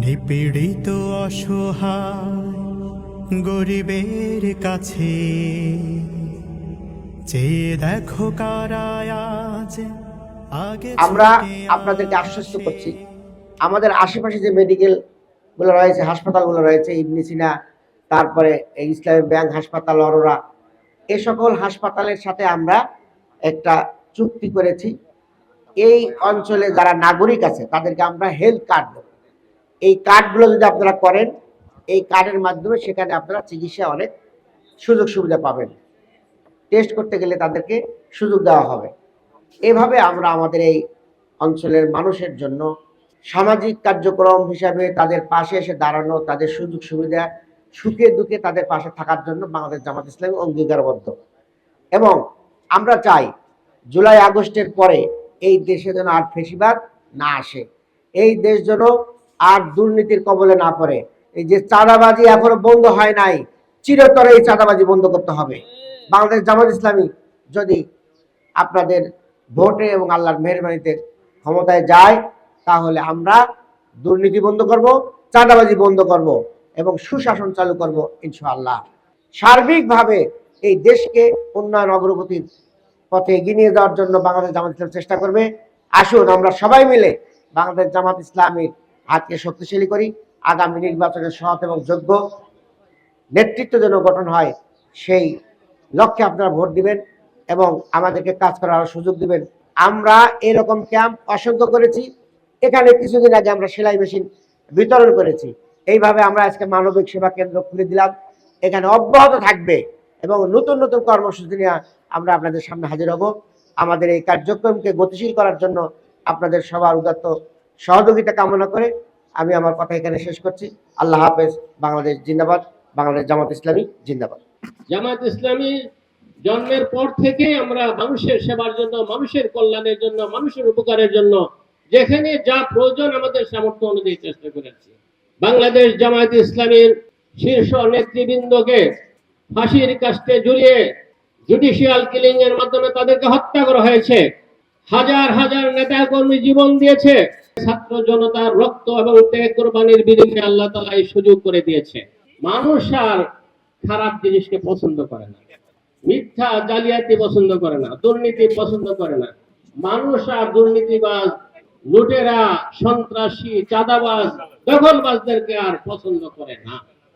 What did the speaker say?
নিপীড়িত অসহায় গরিবের কাছে। দেখো আগে আমরা আপনাদেরকে আশ্বস্ত করছি। আমাদের আশেপাশে যে মেডিকেলগুলো রয়েছে হাসপাতালগুলো রয়েছে ইবনি সিনা তারপরে ইসলামী ব্যাংক হাসপাতাল অরোরা এ সকল হাসপাতালের সাথে আমরা একটা চুক্তি করেছি। এই অঞ্চলে যারা নাগরিক আছে তাদেরকে আমরা হেলথ কার্ড দেবো। এই কার্ডগুলো যদি আপনারা করেন, এই কার্ডের মাধ্যমে সেখানে আপনারা চিকিৎসা অনেক সুযোগ সুবিধা পাবেন। টেস্ট করতে গেলে তাদেরকে সুযোগ দেওয়া হবে। এভাবে আমরা আমাদের এই অঞ্চলের মানুষের জন্য সামাজিক কার্যক্রম হিসাবে তাদের পাশে এসে দাঁড়ানো, তাদের সুযোগ সুবিধা, সুখে দুঃখে তাদের পাশে থাকার জন্য বাংলাদেশ জামাত ইসলামী অঙ্গীকারবদ্ধ। এবং আমরা চাই জুলাই আগস্টের পরে এই দেশে যেন আর ফেসিবাদ না আসে। এই দেশ যেন আর দুর্নীতির কবলে না পড়ে। এই যে চাঁদাবাজি এখনও বন্ধ হয় নাই, চিরতরে এই চাঁদাবাজি বন্ধ করতে হবে। বাংলাদেশ জামাত ইসলামী যদি আপনাদের ভোটে এবং আল্লাহর মেহরবানিতে ক্ষমতায় যায়, তাহলে আমরা দুর্নীতি বন্ধ করব, চাঁদাবাজি বন্ধ করব এবং সুশাসন চালু করব ইনশাআল্লাহ। সার্বিকভাবে এই দেশকে উন্নয়ন অগ্রগতির পথে এগিয়ে নিয়ে যাওয়ার জন্য বাংলাদেশ জামাত ইসলাম চেষ্টা করবে। আসুন আমরা সবাই মিলে বাংলাদেশ জামাত ইসলামের হাতকে শক্তিশালী করি, আগামী নির্বাচনে সৎ এবং যোগ্য নেতৃত্ব যেন গঠন হয়, সেই লক্ষ্যে আপনারা ভোট দিবেন এবং আমাদেরকে কাজ করার সুযোগ দিবেন। আমরা এরকম ক্যাম্প অসংখ্য করেছি, এখানে কিছুদিন আগে আমরা সেলাই মেশিন বিতরণ করেছি। এইভাবে আমরা আজকে মানবিক সেবা কেন্দ্র খুলে দিলাম, এখানে অব্যাহত থাকবে এবং নতুন নতুন কর্মসূচি নিয়ে আমরা আপনাদের সামনে হাজির হব। আমাদের এই কার্যক্রমকে গতিশীল করার জন্য আপনাদের সবার উদাত্ত সহযোগিতা কামনা করে আমি আমার কথা এখানে শেষ করছি। আল্লাহ হাফেজ, বাংলাদেশ জিন্দাবাদ, বাংলাদেশ জামাত ইসলামী জিন্দাবাদ। জামাত ইসলামী জন্মের পর থেকে আমরা মানুষের সেবার জন্য, মানুষের কল্যাণের জন্য, মানুষের উপকারের জন্য যেখানে যা প্রয়োজন আমাদের সামর্থ্য অনুযায়ী চেষ্টা করেছি। বাংলাদেশ জামায়াত ইসলামীর শীর্ষ নেতৃবৃন্দকে ফাঁসির কাস্টে ঝুলিয়ে জুডিশিয়াল কিলিং এর মাধ্যমে তাদেরকে হত্যা করা হয়েছে। হাজার হাজার নেতা কর্মী জীবন দিয়েছে। ছাত্র জনতার রক্ত এবং ত্যাগ কোরবানির বিনিময়ে আল্লাহ তালা এই সুযোগ করে দিয়েছে। মানুষ আর খারাপ জিনিসকে পছন্দ করে না। মিথ্যা জালিয়াতি পছন্দ করে না, দুর্নীতি পছন্দ করে না। মানুষ আর দুর্নীতিবাজ, লুটেরা, সন্ত্রাসী, চাঁদাবাজ, দখলবাজদেরকে আর পছন্দ করে না।